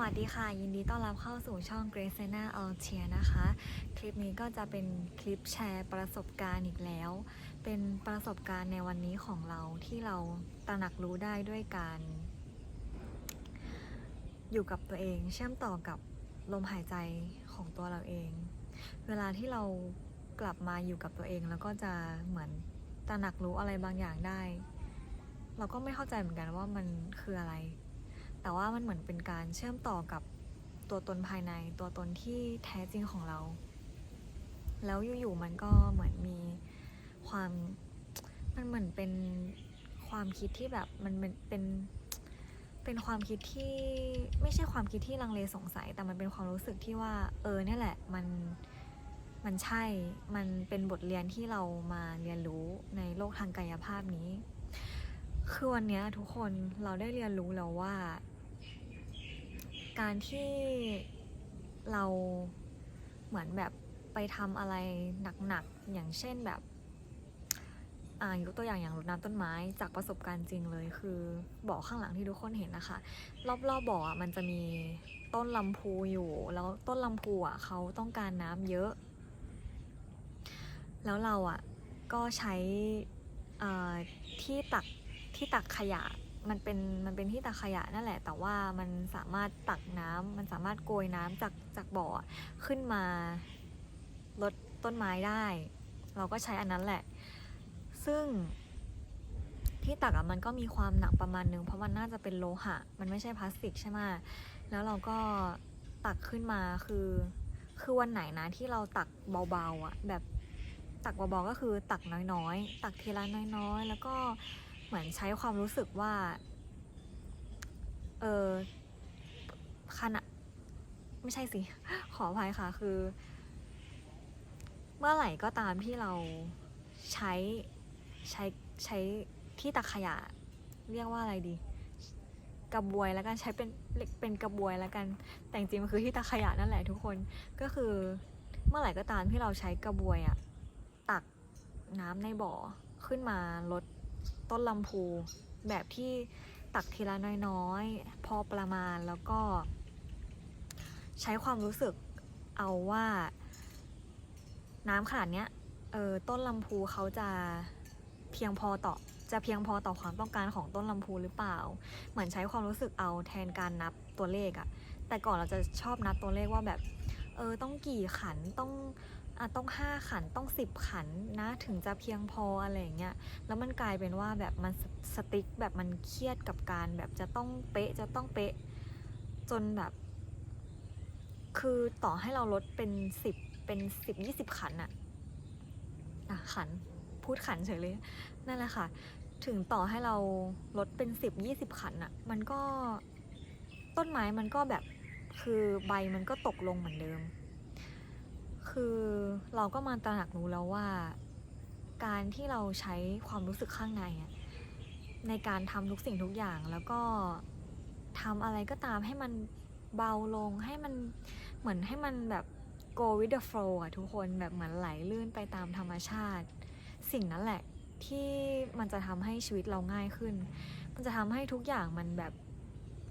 วัสดีค่ะ ยินดีต้อนรับเข้าสู่ช่อง g r a c e n a a l t i a นะคะ คลิปนี้ก็จะเป็นคลิปแชร์ประสบการณ์อีกแล้ว เป็นประสบการณ์ในวันนี้ของเราที่เราตระหนักรู้ได้ด้วยการ อยู่กับตัวเองเชื่อมต่อกับลมหายใจของตัวเราเอง เวลาที่เรากลับมาอยู่กับตัวเองแล้วก็จะเหมือนตระหนักรู้อะไรบางอย่างได้ เราก็ไม่เข้าใจเหมือนกันว่ามันคืออะไร แต่ว่ามันเหมือนเป็นการเชื่อมต่อกับตัวตนภายในตัวตนที่แท้จริงของเรา แล้วอยู่ๆมันก็เหมือนมีความมันเหมือนเป็นความคิดที่แบบมันเป็นเป็นเป็นความคิดที่ไม่ใช่ความคิดที่ลังเลสงสัย แต่มันเป็นความรู้สึกที่ว่า เออเนี่ยแหละมันมันใช่ มันเป็นบทเรียนที่เรามาเรียนรู้ในโลกทางกายภาพนี้ คือวันนี้ทุกคนเราได้เรียนรู้แล้วว่า การที่เราเหมือนแบบไปทำอะไรหนักๆ อย่างเช่นแบบอ่ายกตัวอย่างอย่างรดน้ำต้นไม้จากประสบการณ์จริงเลย คือบ่อข้างหลังที่ทุกคนเห็นนะคะ รอบๆบ่อมันจะมีต้นลำพูอยู่ แล้วต้นลำพูอะเขาต้องการน้ำเยอะ แล้วเราอะก็ใช้ที่ตักที่ตักขยะ มันเป็นมันเป็นที่ตักขยะนั่นแหละ แต่ว่ามันสามารถตักน้ำมันสามารถโกยน้ำจากจากบ่อขึ้นมาลดต้นไม้ได้ เราก็ใช้อันนั้นแหละ ซึ่งที่ตักอะมันก็มีความหนักประมาณนึงเพราะมันน่าจะเป็นโลหะ มันไม่ใช่พลาสติกใช่ไหมแล้วเราก็ตักขึ้นมาคือ คือวันไหนนะที่เราตักเบาๆอะแบบตักเบาๆก็คือตักน้อยๆ ตักทีละน้อยๆ แล้วก็ เหมือนใช้ความรู้สึกว่า เออขณะไม่ใช่สิ ขออภัยค่ะ คือ เมื่อไหร่ก็ตามที่เราใช้ใช้ใช้ที่ตักขยะ เรียกว่าอะไรดี กระบวยแล้วกันใช้เป็นเป็นกระบวยแล้วกัน แต่จริงมันคือที่ตักขยะนั่นแหละทุกคนก็คือ เมื่อไหร่ก็ตามที่เราใช้กระบวยอะตักน้ำในบ่อขึ้นมาลด ต้นลำพู แบบที่ตักทีละน้อยๆ พอประมาณแล้วก็ ใช้ความรู้สึกเอาว่า น้ำขนาดเนี้ยเออต้นลำพูเขาจะเพียงพอต่อจะเพียงพอต่อความต้องการของต้นลำพูหรือเปล่า เหมือนใช้ความรู้สึกเอาแทนการนับตัวเลขอะแต่ก่อนเราจะชอบนับตัวเลขว่าแบบ เออต้องกี่ขันต้อง อะต้องห้าขันต้องสิบขันนะถึงจะเพียงพออะไรอย่างเงี้ยแล้วมันกลายเป็นว่าแบบมันสสติ๊กแบบมันเครียดกับการแบบจะต้องเป๊ะจะต้องเป๊ะจนแบบ คือต่อให้เราลดเป็นสิบเป็นสิบยี่สิบขันอะอะขันพูดขันเฉยเลยนั่นแหละค่ะ ถึงต่อให้เราลดเป็นสิบยี่สิบขันอะมันก็ต้นไม้มันก็แบบคือใบมันก็ตกลงเหมือนเดิม คือเราก็มาตระหนักรู้แล้วว่า การที่เราใช้ความรู้สึกข้างในอะในการทำทุกสิ่งทุกอย่างแล้วก็ทำอะไรก็ตามให้มันเบาลงให้มันเหมือนให้มันแบบ go with the flow อะทุกคนแบบเหมือนไหลลื่นไปตามธรรมชาติ สิ่งนั้นแหละที่มันจะทำให้ชีวิตเราง่ายขึ้น มันจะทำให้ทุกอย่างมันแบบ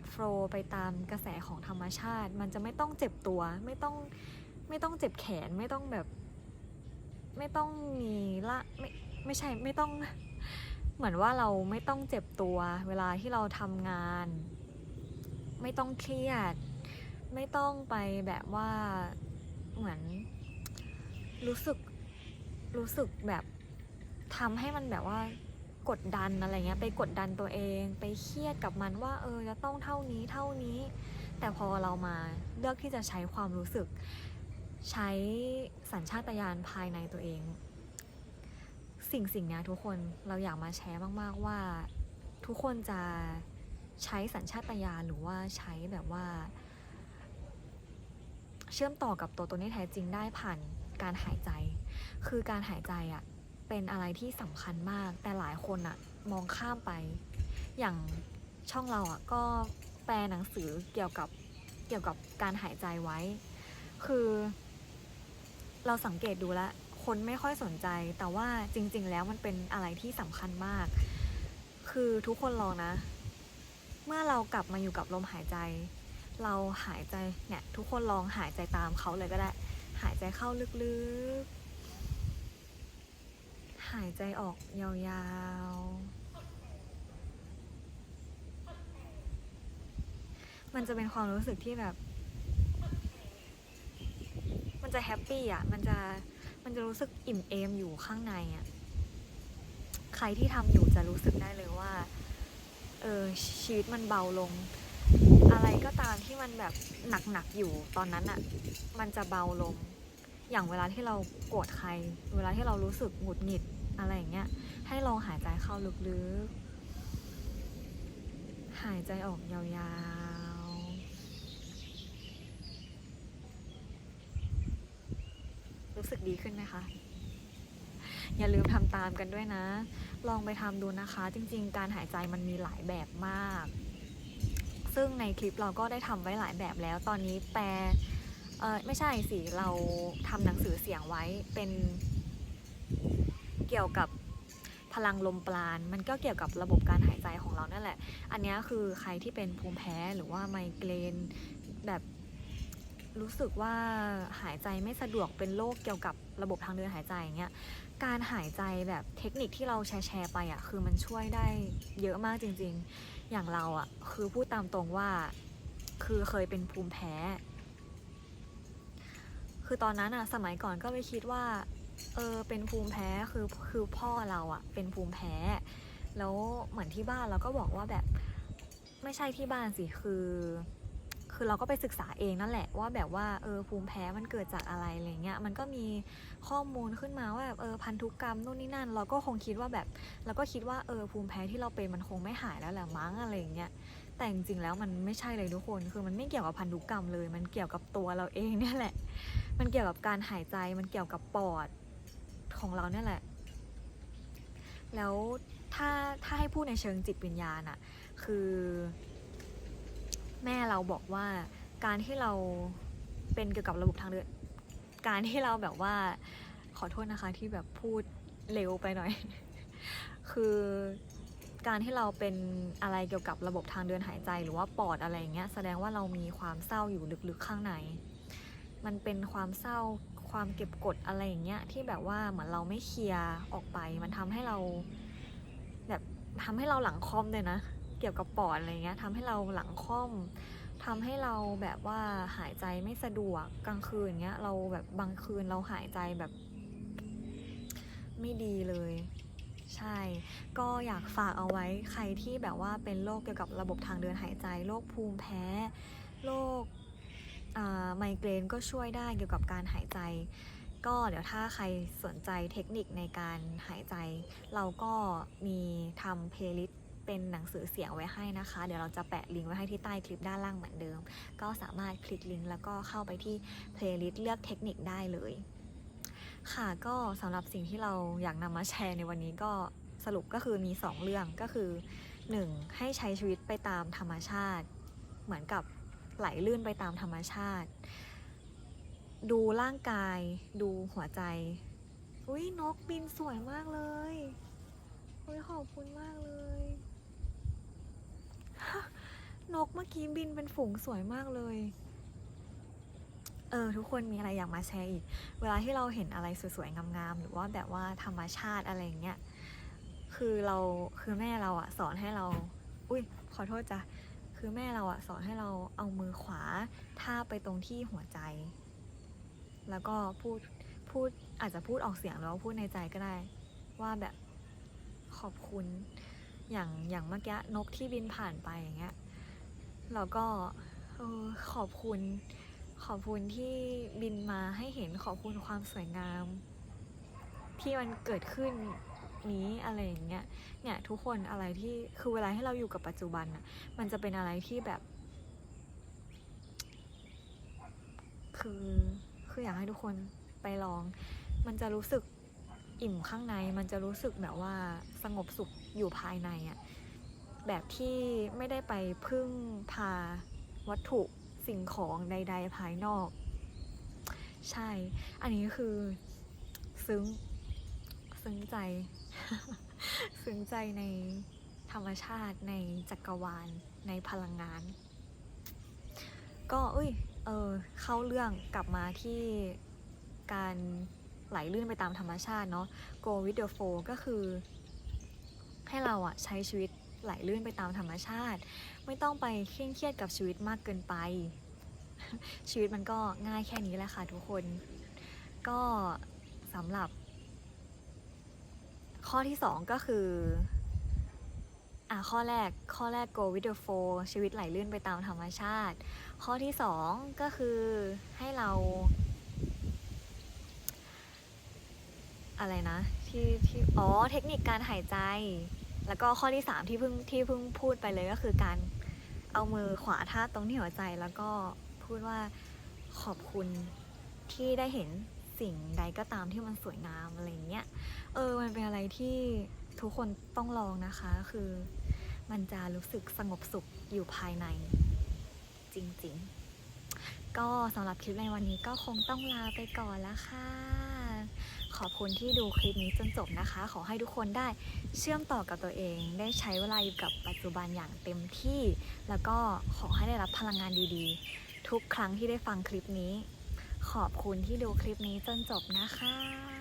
โฟลว์ไปตามกระแสของธรรมชาติ มันจะไม่ต้องเจ็บตัวไม่ต้อง ไม่ต้องเจ็บแขนไม่ต้องแบบ ไม่ต้องมีละไม่ไม่ใช่ไม่ต้อง เหมือนว่าเราไม่ต้องเจ็บตัว เวลาที่เราทำงาน ไม่ต้องเครียด ไม่ต้องไปแบบว่าเหมือน รู้สึกรู้สึกแบบทำให้มันแบบว่ากดดันอะไรเงี้ยไปกดดันตัวเองไปเครียดกับมันว่าเออจะต้องเท่านี้เท่านี้ แต่พอเรามาเลือกที่จะใช้ความรู้สึก ใช้สัญชาตญาณภายในตัวเอง สิ่งสิ่งเนี้ยทุกคนเราอยากมาแชร์มากๆว่า ทุกคนจะใช้สัญชาตญาณหรือว่าใช้แบบว่า เชื่อมต่อกับตัวตนที่แท้จริงได้ผ่านการหายใจ คือการหายใจอะ่ะเป็นอะไรที่สำคัญมาก แต่หลายคนอะมองข้ามไป อย่างช่องเราอะก็แปลหนังสือเกี่ยวกับเกี่ยวกับการหายใจไว้ คือ เราสังเกตดูแล้วคนไม่ค่อยสนใจ แต่ว่าจริง ๆ แล้วมันเป็นอะไรที่สำคัญมาก คือทุกคนลองนะ เมื่อเรากลับมาอยู่กับลมหายใจ เราหายใจเนี่ยทุกคนลองหายใจตามเขาเลยก็ได้ หายใจเข้าลึกๆ หายใจออกยาวๆ มันจะเป็นความรู้สึกที่แบบ จะแฮปปี้อะ มันจะมันจะรู้สึกอิ่มเอมอยู่ข้างในอะ ใครที่ทำอยู่จะรู้สึกได้เลยว่า เออชีวิตมันเบาลง อะไรก็ตามที่มันแบบหนักๆอยู่ตอนนั้นอะ มันจะเบาลง อย่างเวลาที่เราโกรธใคร เวลาที่เรารู้สึกหงุดหงิดอะไรอย่างเงี้ย ให้ลองหายใจเข้าลึกๆ หายใจออกยาวๆ รู้สึกดีขึ้นไหมคะ อย่าลืมทำตามกันด้วยนะ ลองไปทำดูนะคะ จริง ๆ การหายใจมันมีหลายแบบมาก ซึ่งในคลิปเราก็ได้ทำไว้หลายแบบแล้ว ตอนนี้แปลเออไม่ใช่สิเราทำหนังสือเสียงไว้เป็นเกี่ยวกับพลังลมปราณมันก็เกี่ยวกับระบบการหายใจของเรานั่นแหละ อันนี้คือใครที่เป็นภูมิแพ้หรือว่าไมเกรนแบบ รู้สึกว่าหายใจไม่สะดวกเป็นโรคเกี่ยวกับระบบทางเดินหายใจอย่างเงี้ยการหายใจแบบเทคนิคที่เราแชร์แชร์ไปอะคือมันช่วยได้เยอะมากจริง ๆ อย่างเราอะคือพูดตามตรงว่าคือเคยเป็นภูมิแพ้ คือตอนนั้นอะสมัยก่อนก็ไปคิดว่าเออเป็นภูมิแพ้คือคือพ่อเราอะเป็นภูมิแพ้ แล้วเหมือนที่บ้านเราก็บอกว่าแบบไม่ใช่ที่บ้านสิคือ เราก็ไปศึกษาเองนั่นแหละว่าแบบว่าเออภูมิแพ้มันเกิดจากอะไรอะไรเงี้ยมันก็มีข้อมูลขึ้นมาว่าแบบเออพันธุกรรมนู่นนี่นั่น เราก็คงคิดว่าแบบเราก็คิดว่าเออภูมิแพ้ที่เราเป็นมันคงไม่หายแล้วแหละมั้งอะไรเงี้ยแต่จริงๆแล้วมันไม่ใช่เลยทุกคน คือมันไม่เกี่ยวกับพันธุกรรมเลย มันเกี่ยวกับตัวเราเองเนี่ยแหละ มันเกี่ยวกับการหายใจ มันเกี่ยวกับปอดของเราเนี่ยแหละ แล้วถ้าถ้าให้พูดในเชิงจิตวิญญาณอะคือ แม่เราบอกว่าการที่เราเป็นเกี่ยวกับระบบทางเดิน การที่เราแบบว่าขอโทษนะคะที่แบบพูดเร็วไปหน่อย คือการที่เราเป็นอะไรเกี่ยวกับระบบทางเดินหายใจหรือว่าปอดอะไรอย่างเงี้ยแสดงว่าเรามีความเศร้าอยู่ลึกๆข้างใน มันเป็นความเศร้าความเก็บกดอะไรอย่างเงี้ยที่แบบว่าเหมือนเราไม่เคลียร์ออกไป มันทำให้เราแบบทำให้เราหลังคอมเลยนะ กี่ยวกับปอดอะไรเงี้ยทำให้เราหลังค่อมทำให้เราแบบว่าหายใจไม่สะดวกกลางคืนเงี้ย เราแบบบางคืนเราหายใจแบบ ไม่ดีเลย ใช่ ก็อยากฝากเอาไว้ใครที่แบบว่าเป็นโรคเกี่ยวกับระบบทางเดินหายใจโรคภูมิแพ้โรคอ่าไมเกรนก็ช่วยได้เกี่ยวกับการหายใจ ก็เดี๋ยวถ้าใครสนใจเทคนิคในการหายใจ เราก็มีทำเพลย์ลิสต์ เป็นหนังสือเสียงไว้ให้นะคะ เดี๋ยวเราจะแปะลิงก์ไว้ให้ที่ใต้คลิปด้านล่างเหมือนเดิม ก็สามารถคลิกลิงก์แล้วก็เข้าไปที่เพลย์ลิสต์เลือกเทคนิคได้เลย ค่ะก็สำหรับสิ่งที่เราอยากนำมาแชร์ในวันนี้ก็สรุปก็คือมี 2 เรื่องก็คือ 1. ให้ใช้ชีวิตไปตามธรรมชาติ เหมือนกับไหลลื่นไปตามธรรมชาติ ดูร่างกาย ดูหัวใจ อุ้ยนกบินสวยมากเลยอุ้ยขอบคุณมากเลย นกเมื่อกี้บินเป็นฝูงสวยมากเลย เออทุกคนมีอะไรอยากมาแชร์อีก เวลาที่เราเห็นอะไรสวยๆ งามๆ หรือว่าแบบว่าธรรมชาติอะไรเงี้ย คือเราคือแม่เราอะสอนให้เรา อุ้ยขอโทษจ้ะ คือแม่เราอะสอนให้เราเอามือขวาทาไปตรงที่หัวใจ แล้วก็พูดพูดอาจจะพูดออกเสียงหรือว่าพูดในใจก็ได้ ว่าแบบขอบคุณอย่างอย่างเมื่อกี้นกที่บินผ่านไปอย่างเงี้ย เราก็ขอบคุณ ขอบคุณที่บินมาให้เห็นขอบคุณความสวยงาม ที่มันเกิดขึ้นนี้อะไรอย่างเงี้ย เนี่ยทุกคนอะไรที่คือเวลาให้เราอยู่กับปัจจุบันอะมันจะเป็นอะไรที่แบบ คือคืออยากให้ทุกคนไปลอง มันจะรู้สึกอิ่มข้างใน มันจะรู้สึกแบบว่าสงบสุขอยู่ภายในอะ แบบที่ไม่ได้ไปพึ่งพาวัตถุสิ่งของใด ๆ ภายนอก ใช่ อันนี้คือซึ้ง ซึ้งใจ ซึ้งใจในธรรมชาติในจักรวาลในพลังงาน ก็เอ้ย เออ เข้าเรื่องกลับมาที่การไหลลื่นไปตามธรรมชาติเนาะ go with the flow ก็คือ ให้เราอะใช้ชีวิต ไหลลื่นไปตามธรรมชาติ ไม่ต้องไปเคร่งเครียดกับชีวิตมากเกินไป ชีวิตมันก็ง่ายแค่นี้แหละค่ะทุกคน ก็สำหรับ ข้อที่สองก็คืออะข้อแรกข้อแรก go with the flow ชีวิตไหลลื่นไปตามธรรมชาติ ข้อที่สองก็คือให้เรา อะไรนะ ที่ที่อ๋อเทคนิคการหายใจ แล้วก็ข้อที่สามที่เพิ่งที่เพิ่งพูดไปเลยก็คือการเอามือขวาทาบตรงที่หัวใจแล้วก็พูดว่าขอบคุณที่ได้เห็นสิ่งใดก็ตามที่มันสวยงามอะไรเงี้ย เออ มันเป็นอะไรที่ทุกคนต้องลองนะคะ คือมันจะรู้สึกสงบสุขอยู่ภายใน จริงๆ ก็สำหรับคลิปในวันนี้ก็คงต้องลาไปก่อนแล้วค่ะ ขอบคุณที่ดูคลิปนี้จนจบนะคะ ขอให้ทุกคนได้เชื่อมต่อกับตัวเอง ได้ใช้เวลาอยู่กับปัจจุบันอย่างเต็มที่ แล้วก็ขอให้ได้รับพลังงานดีๆ ทุกครั้งที่ได้ฟังคลิปนี้ ขอบคุณที่ดูคลิปนี้จนจบนะคะ